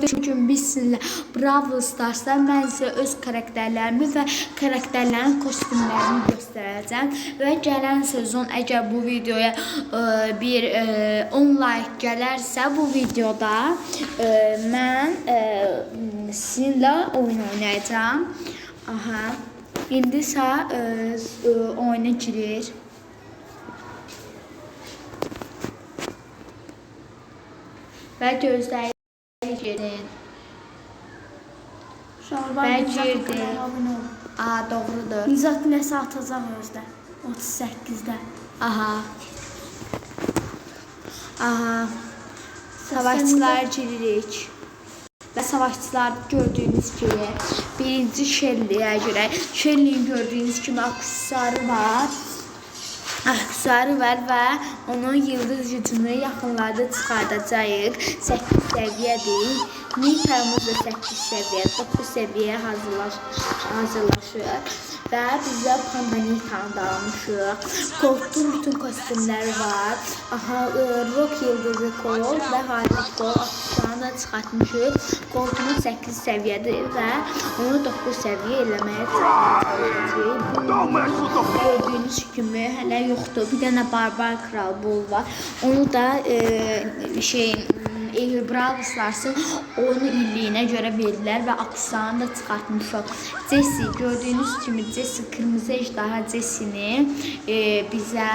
Gördüyünüz kimi biz sizinlə Brawl Stars'da mən sizə öz karakterlərimi və karakterlərin kostyumlarını göstərəcəm və gələn sezon əgər bu videoya ə, bir ə, 10 like gələrsə bu videoda ə, mən ə, sizinlə oyun oynayacağam. Aha. İndi isə oyuna girir. Və gözləyirik girin. Şalvar Ben Nizat. Aa doğrudur. Nizat nəsə atacaq özdə. 38-də. Aha. Aha. Savaşçılar giririk. Və savaşçılar gördüyünüz kimi birinci Shelly'yə görə Shelly'nin gördüyünüz kimi aksesuarı var. Aksesuarı var və onun yıldız gücünü yaxınlarda çıxardacağıq. 8 səviyyədir. Nitramız da 8 səviyyə, 9 səviyyəyə hazırlaş hazırlaşır. Və bizə Pandanitanı da almışıq. Koltuğun bütün kostyumları var. Aha, e, Rock yıldızı kol və Halit kol aksesuarını da çıxartmışıq. Koltuğun 8 səviyyədir və onu 9 səviyyə eləməyə çalışacağıq. Gördüyünüz kimi hələ yoxdur. Bir dənə Barbar Kral Bul var. Onu da e, şey e, Brawl Stars'ın oyunu illiyinə görə verdilər və aksesuarını da çıxartmışıq. Jessie gördüyünüz kimi Jessie kırmızı ejderha Jessie'ni e, bizə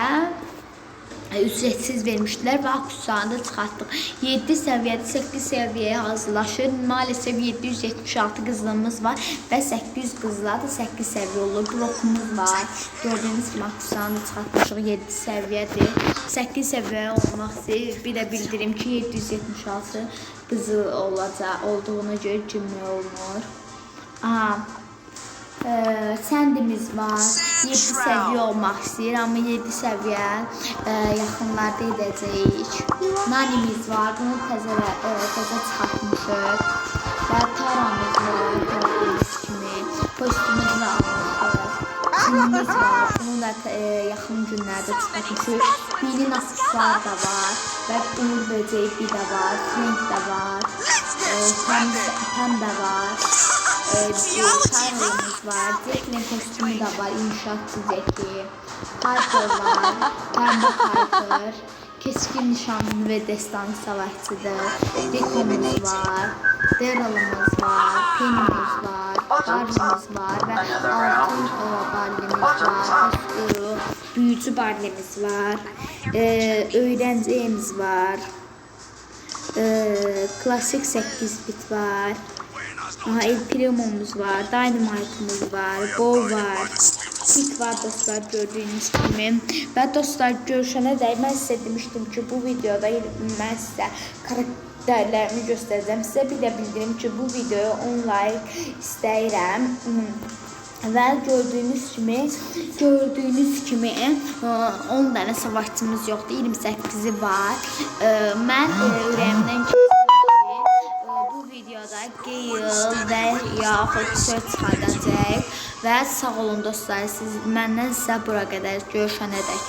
ücretsiz vermişler ve aksesuarını da çıxartdıq. 7 səviyyədə 8 səviyyəyə hazırlaşır. Maalesef 776 qızılımız var və 800 qızıla da 8 səviyyə olur. Blokumuz var. Gördüyünüz kimi aksesuarını da çıxartmışıq 7 səviyyədir. 8 səviyyə olmaq istəyir. Bir də bildirim ki 776 qızıl olacaq olduğuna görə cümlə olunur. Aha. Ee, sendimiz var. 7 səviyyə olmaq istəyir, amma 7 səviyyə e, yaxınlarda edəcəyik. Nanimiz var. Bunu təzə e, təzə çıxartmışıq. Və taramız var. Gördüyünüz kimi. Postumuzu da almışıq. Çinimiz var. Bunu da e, yaxın günlərdə çıxartmışıq. Birinin aksesuarı da var. Və Uğur böceği bir də var. Frank da var. E, Pam, Pam da var. Ee, Charlie'miz var. Jack'in kostümü de var. İnşaatçı Jack'i. Piper var. Pembe Piper. Keskin nişanlı ve destanı savaşçıdır. Rico'muz var. Daryl'ımız var. Penny'miz var. Barney'miz var. Ve altın e, Barney'miz var. E, büyücü Barney'miz var. E, öğrencimiz var. E, klasik 8 bit var. Aha, El Primo'muz var, Dynamite'ımız var, Bo var, Pick var dostlar gördüğünüz gibi. Ve dostlar görüşene dek ben size demiştim ki bu videoda ben size karakterlerimi göstereceğim. Size bir de bildirim ki bu videoya 10 like istəyirəm. Və gördüyünüz kimi, gördüyünüz kimi e, 10 dənə savaşçımız yoxdur, 28-i var. E, Mən e, ürəyimdən bu videoda Gale və yaxud söz çıxardacaq və sağ olun dostlar, siz məndən sizə bura qədər görüşənə dək.